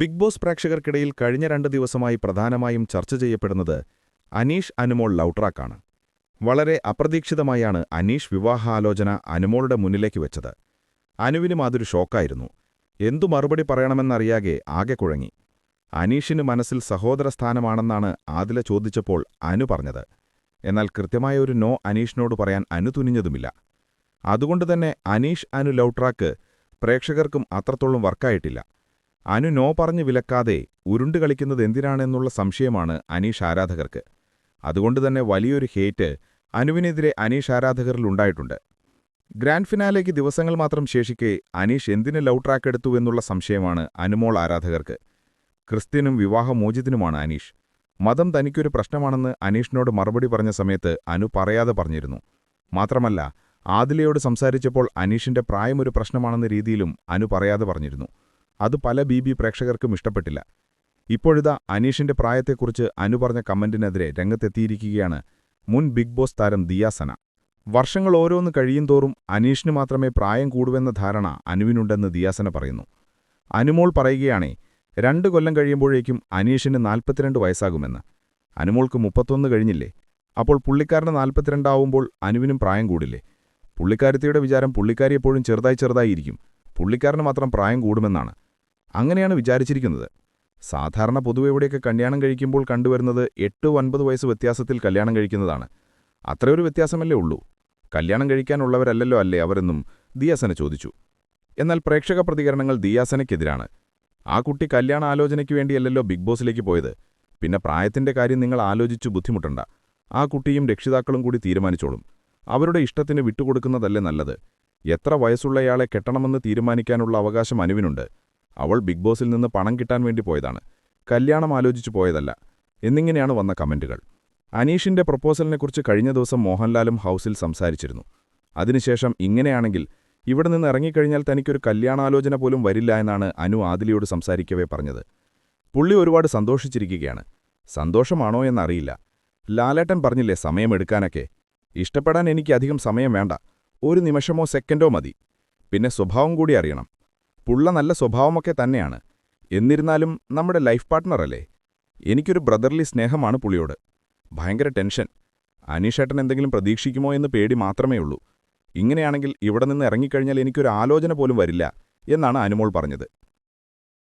Big boss പ്രേക്ഷകർക്കിടയിൽ കഴിഞ്ഞ രണ്ട് ദിവസമായി പ്രധാനമായും ചർച്ച ചെയ്യപ്പെടുന്നത് അനീഷ് അനുമോൾ ലൗട്രാക്കാണ്. വളരെ അപ്രതീക്ഷിതമായാണ് അനീഷ് വിവാഹാലോചന അനുമോളുടെ മുന്നിലേക്ക് വെച്ചത്. അനുവിനും അതൊരു ഷോക്കായിരുന്നു. എന്തു മറുപടി പറയണമെന്നറിയാകെ ആകെ കുഴങ്ങി. അനീഷിന് മനസ്സിൽ സഹോദര സ്ഥാനമാണെന്നാണ് ആദില ചോദിച്ചപ്പോൾ അനു പറഞ്ഞത്. എന്നാൽ കൃത്യമായ ഒരു നോ അനീഷിനോട് പറയാൻ അനു തുനിഞ്ഞതുമില്ല. അതുകൊണ്ടുതന്നെ അനീഷ് അനു ലൗട്രാക്ക് പ്രേക്ഷകർക്കും അത്രത്തോളം വർക്കായിട്ടില്ല. അനു നോ പറഞ്ഞു വിലക്കാതെ ഉരുണ്ട് കളിക്കുന്നത് എന്തിനാണെന്നുള്ള സംശയമാണ് അനീഷ് ആരാധകർക്ക്. അതുകൊണ്ട് തന്നെ വലിയൊരു ഹേറ്റ് അനുവിനെതിരെ അനീഷ് ആരാധകരിൽ ഉണ്ടായിട്ടുണ്ട്. ഗ്രാൻഡ് ഫിനാലേക്ക് ദിവസങ്ങൾ മാത്രം ശേഷിക്കെ അനീഷ് എന്തിന് ലവ് ട്രാക്ക് എടുത്തു എന്നുള്ള സംശയമാണ് അനുമോൾ ആരാധകർക്ക്. ക്രിസ്ത്യനും വിവാഹമോചിതനുമാണ് അനീഷ്. മതം തനിക്കൊരു പ്രശ്നമാണെന്ന് അനീഷിനോട് മറുപടി പറഞ്ഞ സമയത്ത് അനു പറയാതെ പറഞ്ഞിരുന്നു. മാത്രമല്ല ആദിലയോട് സംസാരിച്ചപ്പോൾ അനീഷിന്റെ പ്രായമൊരു പ്രശ്നമാണെന്ന രീതിയിലും അനു പറയാതെ പറഞ്ഞിരുന്നു. അത് പല ബി ബി പ്രേക്ഷകർക്കും ഇഷ്ടപ്പെട്ടില്ല. ഇപ്പോഴിതാ അനീഷിന്റെ പ്രായത്തെക്കുറിച്ച് അനു പറഞ്ഞ കമന്റിനെതിരെ രംഗത്തെത്തിയിരിക്കുകയാണ് മുൻ ബിഗ് ബോസ് താരം ദിയാസന വർഷങ്ങൾ ഓരോന്ന് കഴിയുന്തോറും അനീഷിന് മാത്രമേ പ്രായം കൂടുവെന്ന ധാരണ അനുവിനുണ്ടെന്ന് ദിയാസന പറയുന്നു. അനുമോൾ പറയുകയാണേ രണ്ട് കൊല്ലം കഴിയുമ്പോഴേക്കും അനീഷിന് നാൽപ്പത്തിരണ്ട് വയസ്സാകുമെന്ന്. അനുമോൾക്ക് മുപ്പത്തൊന്ന് കഴിഞ്ഞില്ലേ? അപ്പോൾ പുള്ളിക്കാരന് നാൽപ്പത്തിരണ്ടാവുമ്പോൾ അനുവിനും പ്രായം കൂടില്ലേ? പുള്ളിക്കാരത്തിയുടെ വിചാരം പുള്ളിക്കാരി എപ്പോഴും ചെറുതായി ചെറുതായിരിക്കും. പുള്ളിക്കാരന് മാത്രം പ്രായം കൂടുമെന്നാണ്. അങ്ങനെയാണ് വിചാരിച്ചിരിക്കുന്നത്. സാധാരണ പൊതുവെ എവിടെയൊക്കെ കല്യാണം കഴിക്കുമ്പോൾ കണ്ടുവരുന്നത് എട്ട് ഒൻപത് വയസ്സ് വ്യത്യാസത്തിൽ കല്യാണം കഴിക്കുന്നതാണ്. അത്രയൊരു വ്യത്യാസമല്ലേ ഉള്ളൂ. കല്യാണം കഴിക്കാനുള്ളവരല്ലല്ലോ അല്ലേ അവരെന്നും ദിയാസന ചോദിച്ചു. എന്നാൽ പ്രേക്ഷക പ്രതികരണങ്ങൾ ദിയാസനയ്ക്കെതിരാണ് ആ കുട്ടി കല്യാണ ആലോചനയ്ക്ക് വേണ്ടിയല്ലല്ലോ ബിഗ് ബോസിലേക്ക് പോയത്. പിന്നെ പ്രായത്തിന്റെ കാര്യം നിങ്ങൾ ആലോചിച്ചു ബുദ്ധിമുട്ടണ്ട. ആ കുട്ടിയും രക്ഷിതാക്കളും കൂടി തീരുമാനിച്ചോളും. അവരുടെ ഇഷ്ടത്തിന് വിട്ടുകൊടുക്കുന്നതല്ലേ നല്ലത്. എത്ര വയസ്സുള്ളയാളെ കെട്ടണമെന്ന് തീരുമാനിക്കാനുള്ള അവകാശം അനുവിനുണ്ട്. അവൾ ബിഗ് ബോസിൽ നിന്ന് പണം കിട്ടാൻ വേണ്ടി പോയതാണ്. കല്യാണം ആലോചിച്ചു പോയതല്ല. എന്നിങ്ങനെയാണ് വന്ന കമന്റുകൾ അനീഷിന്റെ പ്രപ്പോസലിനെക്കുറിച്ച് കഴിഞ്ഞ ദിവസം മോഹൻലാലും ഹൗസിൽ സംസാരിച്ചിരുന്നു. അതിനുശേഷം ഇങ്ങനെയാണെങ്കിൽ ഇവിടെ നിന്ന് ഇറങ്ങിക്കഴിഞ്ഞാൽ തനിക്കൊരു കല്യാണാലോചന പോലും വരില്ല എന്നാണ് അനു ആദിലിയോട് സംസാരിക്കവേ പറഞ്ഞത്. പുള്ളി ഒരുപാട് സന്തോഷിച്ചിരിക്കുകയാണ്. സന്തോഷമാണോ എന്നറിയില്ല. ലാലേട്ടൻ പറഞ്ഞില്ലേ സമയമെടുക്കാനൊക്കെ ഇഷ്ടപ്പെടാൻ എനിക്ക് അധികം സമയം വേണ്ട. ഒരു നിമിഷമോ സെക്കൻഡോ മതി. പിന്നെ സ്വഭാവം കൂടി അറിയണം. പുള്ള നല്ല സ്വഭാവമൊക്കെ തന്നെയാണ്. എന്നിരുന്നാലും നമ്മുടെ ലൈഫ് പാർട്ട്ണറല്ലേ? എനിക്കൊരു ബ്രദർലി സ്നേഹമാണ് പുളിയോട്. ഭയങ്കര ടെൻഷൻ. അനീഷേട്ടൻ എന്തെങ്കിലും പ്രതീക്ഷിക്കുമോ എന്ന് പേടി മാത്രമേ ഉള്ളൂ. ഇങ്ങനെയാണെങ്കിൽ ഇവിടെ നിന്ന് ഇറങ്ങിക്കഴിഞ്ഞാൽ എനിക്കൊരു ആലോചന പോലും വരില്ല എന്നാണ് അനുമോൾ പറഞ്ഞത്.